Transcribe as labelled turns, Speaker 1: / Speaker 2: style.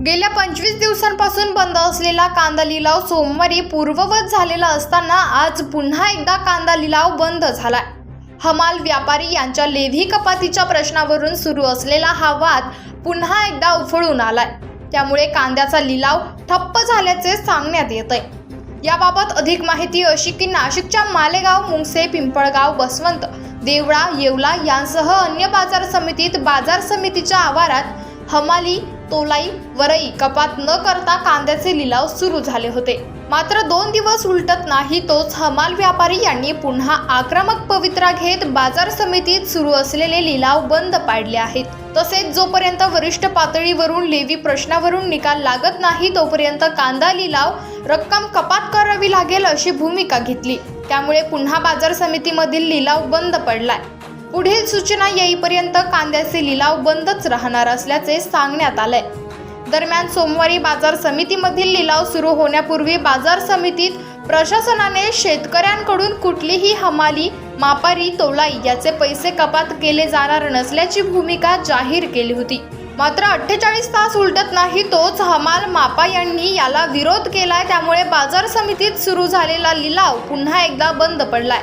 Speaker 1: गेल्या पंचवीस दिवसांपासून बंद असलेला कांदा लिलाव सोमवारी पूर्ववत झालेला असताना आज पुन्हा एकदा कांदा लिलाव बंद झाला हमाल व्यापारी यांच्या लेव्ही कपातीच्या प्रश्नावरून सुरू असलेला हा वाद पुन्हा एकदा उफळून आलाय. त्यामुळे कांद्याचा लिलाव ठप्प झाल्याचे सांगण्यात येत आहे याबाबत अधिक माहिती अशी की नाशिकच्या मालेगाव मुंगसे पिंपळगाव बसवंत देवळा येवला यांसह अन्य बाजार समितीत बाजार समितीच्या आवारात हमाली तोलाई वरई कपात न करता कांद्याचे लिलाव सुरू झाले होते. मात्र दोन दिवस उलटत नाही तोच हमाल व्यापारी यांनी पुन्हा आक्रमक पवित्रा घेत बाजार समितीत सुरू असलेले लिलाव बंद पाडले आहेत. तसेच जोपर्यंत वरिष्ठ पातळीवरून लेवी प्रश्नावरून निकाल लागत नाही तोपर्यंत कांदा लिलाव रक्कम कपात करावी लागेल अशी भूमिका घेतली. त्यामुळे पुन्हा बाजार समितीमधील लिलाव बंद पडलाय. पुढील सूचना येईपर्यंत कांद्याचे लिलाव बंदच राहणार असल्याचे सांगण्यात आलंय. दरम्यान सोमवारी बाजार समितीमधील लिलाव सुरू होण्यापूर्वी बाजार समितीत प्रशासनाने शेतकऱ्यांकडून कुठलीही हमाली मापारी तोलाई याचे पैसे कपात केले जाणार नसल्याची भूमिका जाहीर केली होती. मात्र अठ्ठेचाळीस तास उलटत नाही तोच हमाल मापा यांनी याला विरोध केलाय. त्यामुळे बाजार समितीत सुरू झालेला लिलाव पुन्हा एकदा बंद पडलाय.